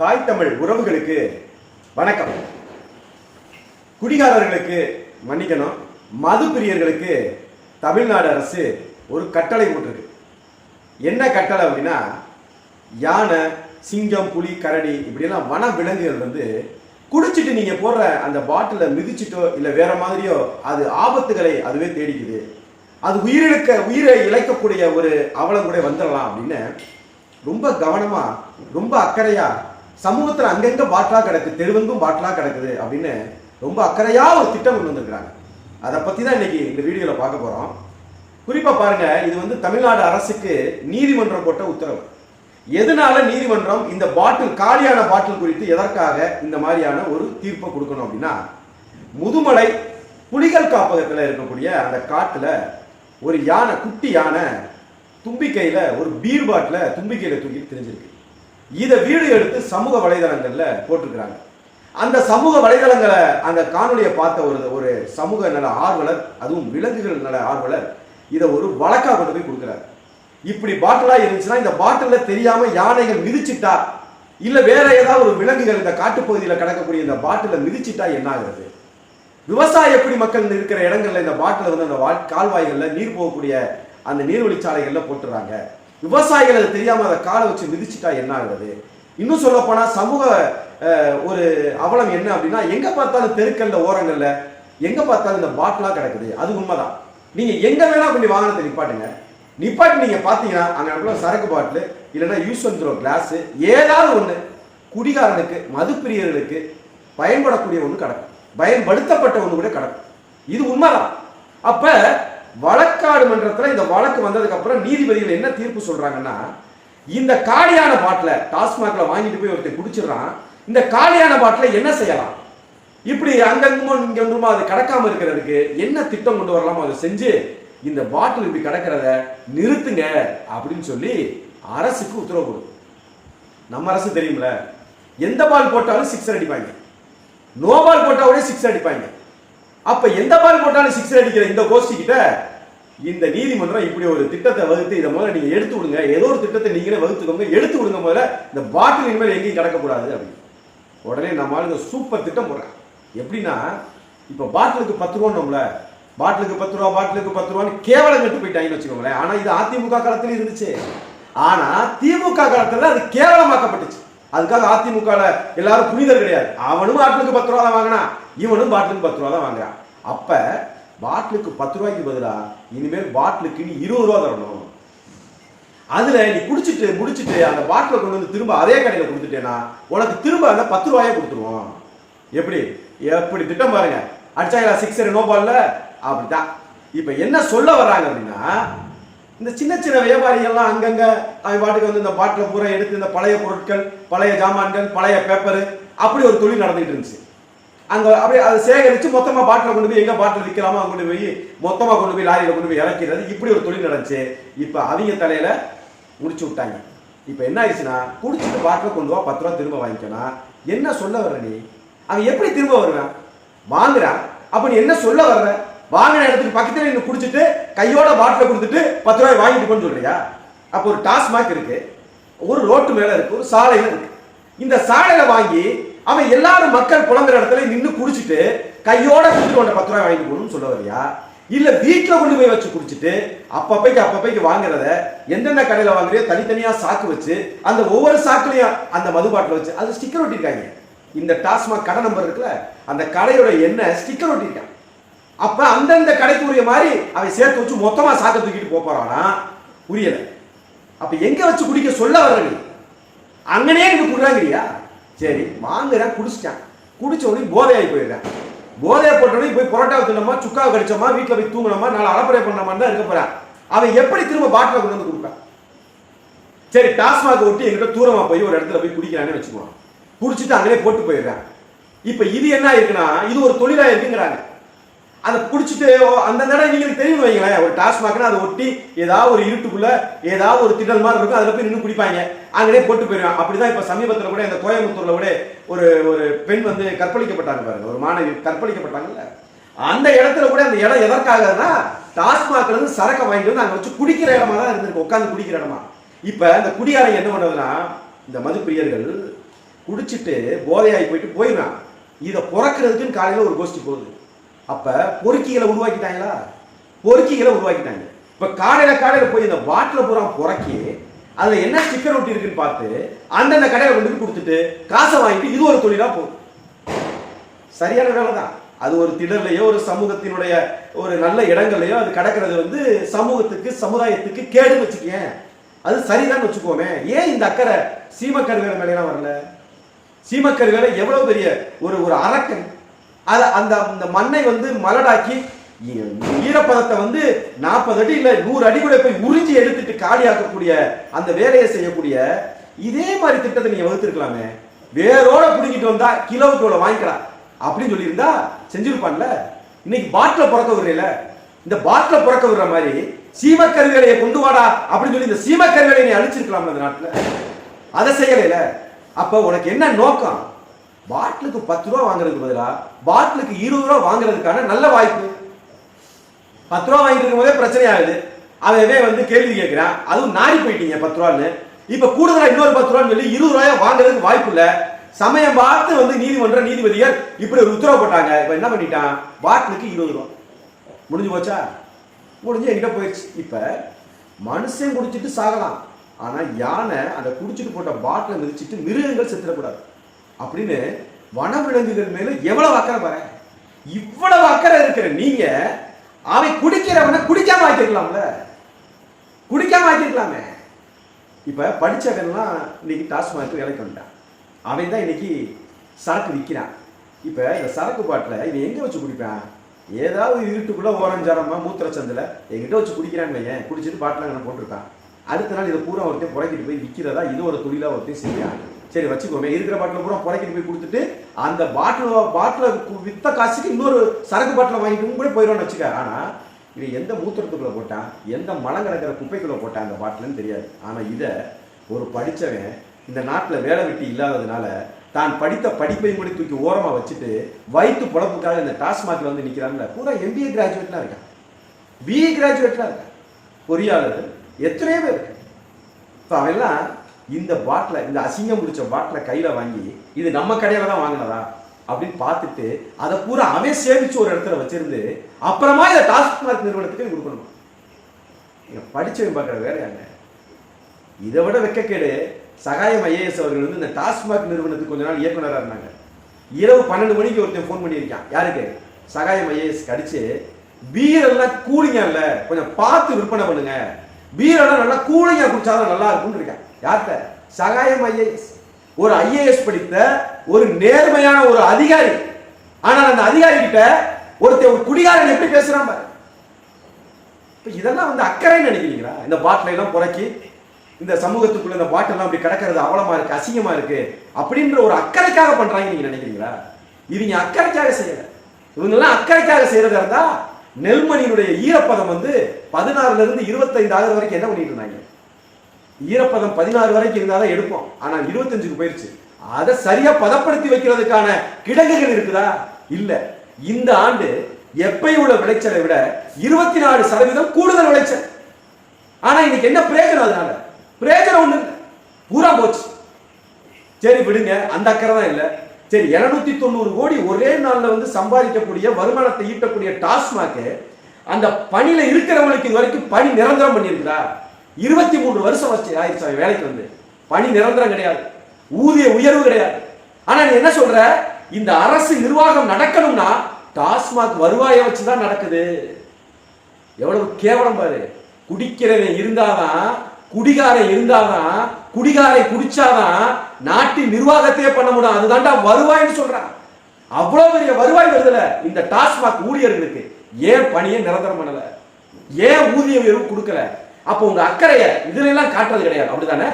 தாய் தமிழ் உறவுகளுக்கு வணக்கம். குடிகாரர்களுக்கு மன்னிக்கணும். மது பிரியர்களுக்கு தமிழ்நாடு அரசு ஒரு கட்டளை போட்டிருக்கு. என்ன கட்டளை அப்படின்னா யானை சிங்கம் புலி கரடி இப்படியெல்லாம் வன விலங்குகள் வந்து குடிச்சிட்டு நீங்க போடுற அந்த பாட்டிலை மிதிச்சிட்டோ இல்லை வேற மாதிரியோ அது ஆபத்துகளை அதுவே தேடிக்குது. அது உயிரிழக்க உயிரை இழைக்கக்கூடிய ஒரு அவலம் கூட வந்துடலாம் அப்படின்னு ரொம்ப கவனமா ரொம்ப அக்கறையா சமூகத்தில் அங்கங்க பாட்டிலா கிடக்கு தெருவெங்கும் பாட்டிலாக கிடக்குது அப்படின்னு ரொம்ப அக்கறையா ஒரு திட்டம் கொண்டு வந்திருக்கிறாங்க. அதை பத்தி தான் இன்னைக்கு இந்த வீடியோல பார்க்க போறோம். குறிப்பா பாருங்க இது வந்து தமிழ்நாடு அரசுக்கு நீதிமன்றம் போட்ட உத்தரவு. எதனால நீதிமன்றம் இந்த பாட்டில் காலியான பாட்டில் குறித்து எதற்காக இந்த மாதிரியான ஒரு தீர்ப்பை கொடுக்கணும் அப்படின்னா முதுமலை புலிகள் காப்பகத்தில் இருக்கக்கூடிய அந்த காட்டில் ஒரு யானை குட்டி யானை தும்பிக்கையில ஒரு பீர் பாட்டில தும்பிக்கையில தூக்கி தெரிஞ்சிருக்கு. இதை வீடியோ எடுத்து சமூக வலைதளங்களில் போட்டிருக்கிறாங்க. அந்த சமூக வலைதளங்களை அந்த காணொலியை பார்த்த ஒரு ஒரு சமூக நல ஆர்வலர் அதுவும் விலங்குகள் நல ஆர்வலர் இதை ஒரு வழக்காக கொண்டு போய் கொடுக்குறாரு. இப்படி பாட்டிலாக இருந்துச்சுன்னா இந்த பாட்டிலில் தெரியாமல் யானைகள் மிதிச்சிட்டா இல்லை வேற ஏதாவது ஒரு விலங்குகள் இந்த காட்டுப்பகுதியில் கிடக்கக்கூடிய இந்த பாட்டிலை மிதிச்சிட்டா என்ன ஆகுறது விவசாய எப்படி மக்கள் இருக்கிற இடங்கள்ல இந்த பாட்டில் வந்து அந்த வா- நீர் போகக்கூடிய அந்த நீர்வழிச்சாலைகளில் போட்டுறாங்க. விவசாயிகள் அது தெரியாமல் அதை காலை வச்சு மிதிச்சுட்டா என்ன ஆகுறது? இன்னும் சொல்ல போனால் சமூக ஒரு அவலம் என்ன அப்படின்னா எங்கே பார்த்தாலும் தெருக்கல்ல ஓரங்களில் எங்கே பார்த்தாலும் இந்த பாட்டிலாக கிடக்குது. அது உண்மைதான். நீங்கள் எங்கே வேணால் கொஞ்சம் வாகனத்தை நிப்பாட்டுங்க. நிப்பாட்டி நீங்கள் பார்த்தீங்கன்னா அங்கே இடத்துல சரக்கு பாட்டில் இல்லைன்னா யூஸ் வந்துடும் கிளாஸு ஏதாவது ஒன்று குடிகாரனுக்கு மதுப்பிரியர்களுக்கு பயன்படக்கூடிய ஒன்று கிடக்கும். பயன்படுத்தப்பட்ட ஒன்று கூட கிடக்கும். இது உண்மைதான். அப்போ வழக்காடு மன்றத்தில் இந்த வழக்கு வந்ததுக்கு அப்புறம் நீதிபதிகள் என்ன தீர்ப்பு சொல்றாங்கன்னா இந்த காலியான பாட்டில் டாஸ்மாக்ல வாங்கிட்டு போய் ஒருத்தர் குடிச்சிடுறான். இந்த காலியான பாட்டில் என்ன செய்யலாம்? இப்படி அங்கங்குமோ இங்க அது கிடக்காம இருக்கிறதுக்கு என்ன திட்டம் கொண்டு வரலாமோ அதை செஞ்சு இந்த பாட்டில் இப்படி கிடக்கிறத நிறுத்துங்க அப்படின்னு சொல்லி அரசுக்கு உத்தரவு கொடுக்கும். நம்ம அரசு தெரியும்ல எந்த பால் போட்டாலும் சிக்ஸ் அடிப்பாங்க. நோ பால் போட்டாலே சிக்ஸ் அடிப்பாங்க. அப்ப எந்த மாதிரி போட்டாலும் சிக்ஸ் அடிக்கிற இந்த கோஷ்டி கிட்ட இந்த நீதிமன்றம் இப்படி ஒரு திட்டத்தை வகுத்து இதை முதல்ல நீங்க எடுத்து விடுங்க. ஏதோ ஒரு திட்டத்தை நீங்களே வகுத்துக்கோங்க. எடுத்து விடுங்க முதல்ல. இந்த பாட்டில் இனிமேல் எங்கேயும் கிடக்கக்கூடாது அப்படின்னு. உடனே நம்ம இந்த சூப்பர் திட்டம் போடுறேன் எப்படின்னா இப்போ பாட்டிலுக்கு பத்து ரூபான்னு பாட்டிலுக்கு பத்து ரூபா பாட்டிலுக்கு பத்து ரூபான்னு கேவலம் கட்டு போயிட்டாங்கன்னு வச்சுக்கோங்களேன். ஆனா இது அதிமுக காலத்துல இருந்துச்சு. ஆனா திமுக காலத்துல அது கேவலமாக்கப்பட்டுச்சு. அதுக்காக அதிமுக எல்லாரும் புனிதர் கிடையாது. அவனும் பாட்டிலுக்கு பத்து ரூபா தான் வாங்கினான் இவனும் பாட்டிலுக்கு பத்து ரூபா தான் வாங்குறான். அப்ப பாட்டிலுக்கு பத்து ரூபாய்க்கு பதிலா இனிமேல் பாட்டிலுக்கு நீ இருபது ரூபா தரணும். அதுல நீ குடிச்சிட்டு முடிச்சிட்டு அந்த பாட்டில கொண்டு வந்து திரும்ப அதே கடையில கொடுத்துட்டேன்னா உனக்கு திரும்ப அந்த பத்து ரூபாயே கொடுத்துருவோம். எப்படி? எப்படி? திட்டம் பாருங்க. அடிச்சாங்களா சிக்ஸர் நோ பால்ல அப்படிதான் இப்ப என்ன சொல்ல வர்றாங்க அப்படின்னா இந்த சின்ன சின்ன வியாபாரிகள்லாம் அங்கங்க அவன் பாட்டுக்கு வந்து இந்த பாட்டில் பூரா எடுத்து இந்த பழைய பொருட்கள் பழைய ஜாமான்கள் பழைய பேப்பர் அப்படி ஒரு தொழில் நடந்துகிட்டு இருந்துச்சு. அங்கே அப்படியே அதை சேகரித்து மொத்தமாக பாட்டில் கொண்டு போய் எங்கே பாட்டில் விற்கலாமோ? கொண்டு போய் மொத்தமாக கொண்டு போய் லாரியில் கொண்டு போய் இறக்கிறது. இப்படி ஒரு தொழில் நடந்துச்சு. இப்போ அவங்க தலையில் முடிச்சு விட்டாங்க. இப்போ என்ன ஆயிடுச்சுன்னா குடிச்சிட்டு பாட்டில கொண்டு வா பத்து ரூபா திரும்ப வாங்கிக்கணும் என்ன சொல்ல வர்ற நீ? அவன் எப்படி திரும்ப வருவேன்? வாங்குறான். அப்போ நீ என்ன சொல்ல வர்ற? வாங்கின இடத்துக்கு பக்கத்தில் நின்னு குடிச்சிட்டு கையோட பாட்டில கொடுத்துட்டு பத்து ரூபாய் வாங்கிட்டு போன்னு சொல்றியா? அப்போ ஒரு டாஸ்மாக் இருக்கு ஒரு ரோட்டு மேல இருக்கு ஒரு சாலையில இருக்கு. இந்த சாலையில வாங்கி அவன் எல்லாரும் மக்கள் புலங்குற இடத்துல நின்று குடிச்சிட்டு கையோட கொடுத்துட்டு உன்னை பத்து ரூபாய் வாங்கிட்டு போகணும்னு சொல்ல வரியா? இல்ல வீட்டில் கொண்டு போய் வச்சு குடிச்சிட்டு அப்பப்பைக்கு அப்பப்பைக்கு வாங்குறத எந்தெந்த கடையில் வாங்குறியோ தனித்தனியா சாக்கு வச்சு அந்த ஒவ்வொரு சாக்குலையும் அந்த மது பாட்டில் வச்சு அது ஸ்டிக்கர் ஒட்டியிருக்காங்க இந்த டாஸ்மாக் கடை நம்பர் இருக்குல்ல அந்த கடையோட எண்ணெய் ஸ்டிக்கர் ஒட்டிருக்கான் அப்ப அந்தந்த கடைக்கு உரிய மாதிரி அவன் சேர்த்து வச்சு மொத்தமா சாக்க தூக்கிட்டு போறானா? புரியல. அப்ப எங்க வச்சு குடிக்க சொல்ல வர்ற அங்கனே எனக்கு குடுறாங்கறியா? சரி வாங்குறேன் குடிச்சிட்டேன். குடிச்ச உடனே போதையாகி போயிடுறேன் போதையை போட்டோடனே போய் புரோட்டா தின்னமா சுக்காவை கடிச்சோமா வீட்டில் போய் தூங்கினோமா நாலு அலப்பறை பண்ணாமான்னு தான் இருக்க போறான் அவன் எப்படி திரும்ப பாட்டில் கொண்டு வந்து கொடுப்பான் சரி டாஸ்மாக் ஒட்டி எங்கிட்ட தூரமா போய் ஒரு இடத்துல போய் குடிக்கிறான்னு வச்சுக்குவான் குடிச்சிட்டு அங்கேயே போட்டு போயிடுறான் இப்ப இது என்ன இருக்குன்னா இது ஒரு தொழிலா இருக்குங்கிறாங்க. அதை குடிச்சிட்டு ஓ, அந்த இடம் நீங்களுக்கு தெரியும் வைங்களேன். ஒரு டாஸ்மாக்னா அதை ஒட்டி ஏதாவது ஒரு இருட்டுக்குள்ள ஏதாவது ஒரு திடல் மாதிரி இருக்கும் அதுல போய் நின்று குடிப்பாங்க. அங்கேயே போட்டு போயிடுவான். அப்படிதான் இப்ப சமீபத்தில் கூட இந்த கோயம்புத்தூர்ல கூட ஒரு ஒரு பெண் வந்து கற்பழிக்கப்பட்டாங்க பாருங்க. ஒரு மாணவி கற்பழிக்கப்பட்டாங்கல்ல. அந்த இடத்துல கூட அந்த இடம் எதற்காகனா டாஸ்மாக்ல இருந்து சரக்கை வாங்கிட்டு வந்து அங்க வச்சு குடிக்கிற இடமா தான் இருந்திருக்கு. உட்காந்து குடிக்கிற இடமா. இப்ப இந்த குடியாரங்க என்ன பண்ணுறதுன்னா இந்த மதுப்பிரியர்கள் குடிச்சிட்டு போதையாகி போயிட்டு போயிடுறான். இதை பிறக்கிறதுக்குன்னு காலையில் ஒரு கோஷ்டி போகுது. அப்போ பொறுக்கிகளை உருவாக்கிட்டாங்களா? பொறுக்கிகளை உருவாக்கிட்டாங்க. இப்போ காலையில் காலையில் போய் இந்த வாட்டில் பூரா பொறக்கி அதில் என்ன ஸ்டிக்கர் ஒட்டி இருக்குன்னு பார்த்து அந்தந்த கடையில் கொண்டு போய் கொடுத்துட்டு காசை வாங்கிட்டு இது ஒரு தொழிலாக போகும் சரியான வேலை தான் அது ஒரு திடல்லையோ ஒரு சமூகத்தினுடைய ஒரு நல்ல இடங்கள்லையோ அது கிடக்கிறது வந்து சமூகத்துக்கு சமுதாயத்துக்கு கேடு வச்சுக்கேன் அது சரிதான் வச்சுக்கோமே. ஏன் இந்த அக்கறை சீமக்கருவேல மேலாம் வரல? சீமக்கருவேல எவ்வளவு பெரிய ஒரு ஒரு அரக்கன்? அதை அந்த அந்த மண்ணை வந்து மலடாக்கி ஈரப்பதத்தை வந்து நாற்பது அடி இல்லை நூறு அடி கூட போய் உறிஞ்சி எடுத்துட்டு காலியாக்கக்கூடிய அந்த வேலையை செய்யக்கூடிய இதே மாதிரி திட்டத்தை நீங்க வகுத்துருக்கலாமே. வேரோட பிடிங்கிட்டு வந்தா கிலோவுக்கு இவ்வளவு வாங்கிக்கலாம் அப்படின்னு சொல்லியிருந்தா செஞ்சிருப்பான்ல. இன்னைக்கு பாட்டில் பிறக்க விடுறீல. இந்த பாட்டில் பிறக்க விடுற மாதிரி சீமக்கருவேலையை கொண்டு வாடா அப்படின்னு சொல்லி இந்த சீமக்கருவேலையை நீ அழிச்சிருக்கலாம் இந்த நாட்டில். அதை செய்யலைல. அப்ப உனக்கு என்ன நோக்கம்? பாட்டிலுக்கு பத்து ரூபா வாங்குறதுக்கு பதிலாக பாட்டிலுக்கு இருபது ரூபா வாங்குறதுக்கான நல்ல வாய்ப்பு. பத்து ரூபா வாங்கிட்டு இருக்கும்போதே பிரச்சனை ஆகுது. அவன் வந்து கேள்வி கேட்கிறான் அதுவும் நாடி போயிட்டீங்க பத்து ரூபான்னு? இப்ப கூடுதலா இன்னொரு பத்து ரூபான்னு சொல்லி இருபது ரூபாயா வாங்குறதுக்கு வாய்ப்பு இல்ல. சமயம் பார்த்து வந்து நீதிமன்ற நீதிபதிகள் இப்படி ஒரு உத்தரவு போட்டாங்க. இப்ப என்ன பண்ணிட்டான்? பாட்டிலுக்கு இருபது ரூபா. முடிஞ்சு போச்சா? முடிஞ்சு என்கிட்ட போயிடுச்சு இப்ப மனுஷன் குடிச்சிட்டு சாகலாம். ஆனா யானை அதை குடிச்சிட்டு போட்ட பாட்டிலை மிதிச்சிட்டு மிருகங்கள் செத்துடக்கூடாது. அப்படின்னு வனவிலங்குகள் மேல எவ்வளவு அக்கறை பாரு. இவ்வளவு அக்கறை இருக்கிற நீங்க அவன் குடிக்கிறவனை குடிக்காம ஆக்கிருக்கலாம்ல குடிக்காம ஆக்கிருக்கலாமே இப்ப படிச்சவன்லாம் இன்னைக்கு டாஸ்மாக் வேலைக்கு வந்துட்டான். அவன் தான் இன்னைக்கு சரக்கு விற்கிறான் இப்ப இந்த சரக்கு பாட்டில் இவன் எங்க வச்சு குடிப்பான்? ஏதாவது இருட்டுக்குள்ள ஓரஞ்சாரமா மூத்திர சந்தில எங்கிட்ட வச்சு குடிக்கிறான்னு வையன் குடிச்சிட்டு பாட்டில் போட்டிருக்கான். அடுத்த நாள் இதை பூரா ஒருத்தையும் புறக்கிட்டு போய் விற்கிறதா இது ஒரு தொழிலாக ஒருத்தையும் செய்யறான் சரி வச்சுக்கோமே. இருக்கிற பாட்டில் பூரா புறக்கிட்டு போய் கொடுத்துட்டு அந்த பாட்டில் பாட்டில் வித்த காசுக்கு இன்னொரு சரக்கு பாட்டில் வாங்கிட்டு கூட போயிடும்னு வச்சுக்க. ஆனால் இது எந்த மூத்திரத்துக்குள்ளே போட்டான்? எந்த மலம் கிடக்கிற குப்பைக்குள்ளே போட்டான் அந்த பாட்டில்னு தெரியாது. ஆனால் இதை ஒரு படித்தவன் இந்த நாட்டில் வேலை வெட்டி இல்லாததுனால தான் படித்த படிப்பை கூட தூக்கி ஓரமாக வச்சுட்டு வயிற்று பொழப்புக்காக இந்த டாஸ்மாகில் வந்து நிக்கிறான்ல. பூரா எம்பிஏ கிராஜுவேட்லாம் இருக்கான். பிஏ கிராஜுவேட்லாம் இருக்கான். பொறியாளர். எத்தனையோ பேர் இருக்கு இப்போ அவெல்லாம் இந்த பாட்டில் இந்த அசிங்கம் பிடிச்ச பாட்டிலை கையில் வாங்கி இது நம்ம கடையில் தான் வாங்கினதா? அப்படின்னு பார்த்துட்டு அதை பூரா அவன் சேமிச்சு ஒரு இடத்துல வச்சிருந்து அப்புறமா இதை டாஸ்மாக் நிறுவனத்துக்கு கொடுக்கணும். நீங்க படிச்சவன் பார்க்குற வேலையாங்க இதை விட வெக்கக்கேடு சகாயம் ஐஏஎஸ் அவர்கள் வந்து இந்த டாஸ்மாக் நிறுவனத்துக்கு கொஞ்ச நாள் இயக்குனராக இருந்தாங்க. இரவு பன்னெண்டு மணிக்கு ஒருத்தன் ஃபோன் பண்ணியிருக்கான். யாருக்கு? சகாயம் ஐஏஎஸ் கடிச்சு பீர் எல்லாம் கூலிங்கா கொஞ்சம் பார்த்து விற்பனை பண்ணுங்க. பீர் எல்லாம் நல்லா கூலிங்கா குடிச்சாதான் நல்லா இருக்கும்னு இருக்கேன். யார்கிட்ட? சகாயம் ஐஏஎஸ். ஒரு ஐஏஎஸ் படித்த ஒரு நேர்மையான ஒரு அதிகாரி. ஆனால் அந்த அதிகாரி கிட்ட ஒருத்தன் ஒரு குடிகாரன் எப்படி பேசுறான் பாரு. இதெல்லாம் வந்து அக்கறைன்னு நினைக்கிறீங்களா? இந்த பாட்டில எல்லாம் புறக்கி இந்த சமூகத்துக்குள்ள இந்த பாட்டெல்லாம் அப்படி கிடக்கிறது அவலமா இருக்கு அசிங்கமா இருக்கு அப்படின்ற ஒரு அக்கறைக்காக பண்றாங்க நீங்க நினைக்கிறீங்களா? இவங்க அக்கறைக்காக செய்யல. இவங்க எல்லாம் அக்கறைக்காக செய்யறதா இருந்தா நெல்மணியினுடைய ஈரப்பதம் வந்து பதினாறுல இருந்து இருபத்தைந்து ஆகிற வரைக்கும் என்ன பண்ணிட்டு இருந்தாங்க? ஈரப்பதம் பதினாறு வரைக்கும் இருந்தாதான் எடுப்போம். ஆனா இருபத்தஞ்சுக்கு போயிருச்சு. அதை சரியா பதப்படுத்தி வைக்கிறதுக்கான கிடங்குகள் இருக்குதா? இல்ல. இந்த ஆண்டு எப்பயும் உள்ள விளைச்சலை விட இருபத்தி நாலு சதவீதம் கூடுதல் விளைச்சல். ஆனா இன்னைக்கு என்ன பிரயோஜனம் அதனால? பிரயோஜனம் ஒண்ணு பூரா போச்சு. சரி விடுங்க. அந்த அக்கறை தான் இல்லை. சரி இருநூத்தி தொண்ணூறு கோடி ஒரே நாள்ல வந்து சம்பாதிக்கக்கூடிய வருமானத்தை ஈட்டக்கூடிய டாஸ்மாக் அந்த பணியில இருக்கிறவங்களுக்கு இது வரைக்கும் பணி நிரந்தரம் பண்ணியிருக்குதா? இருபத்தி மூன்று வருஷம் வச்சு ஆயிடுச்சு அவன் வேலைக்கு வந்து. பணி நிரந்தரம் கிடையாது. ஊதிய உயர்வு கிடையாது. ஆனா நீ என்ன சொல்ற? இந்த அரசு நிர்வாகம் நடக்கணும்னா டாஸ்மாக் வருவாயை வச்சுதான் நடக்குது. எவ்வளவு கேவலம் பாரு. குடிக்கிறவன் இருந்தாதான் குடிகாரன் இருந்தாதான் குடிகாரை குடிச்சாதான் நாட்டின் நிர்வாகத்தையே பண்ண முடியும். அதுதான்டா வருவாய்னு சொல்றான் அவ்வளவு பெரிய வருவாய் வருதுல இந்த டாஸ்மாக் ஊழியர்களுக்கு. ஏன் பணியை நிரந்தரம் பண்ணல? ஏன் ஊதிய உயர்வு கொடுக்கல? அப்போ உங்க அக்கறைய இதுல எல்லாம் காட்டுறது கிடையாது. அப்படிதானே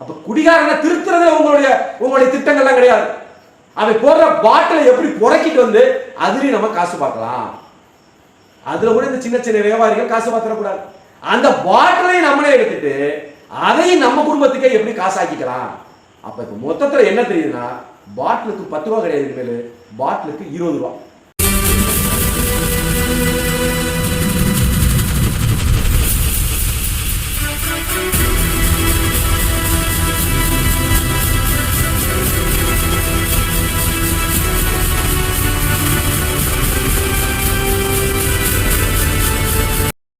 அப்ப குடிகாரனை திருத்துறதுல உங்களுடைய உங்களுடைய திட்டங்கள்லாம் கிடையாது. அவன் போடுற பாட்டிலை எப்படி புறக்கிட்டு வந்து அதுலயும் நம்ம காசு பார்க்கலாம். அதுல கூட இந்த சின்ன சின்ன வியாபாரிகள் காசு பார்த்துடக்கூடாது. அந்த பாட்டிலையும் நம்மளே எடுத்துட்டு அதையும் நம்ம குடும்பத்துக்கே எப்படி காசாக்கிக்கலாம்? அப்ப இப்ப மொத்தத்துல என்ன தெரியுதுன்னா பாட்டிலுக்கு பத்து ரூபா கிடையாது மேலே பாட்டிலுக்கு இருபது ரூபா.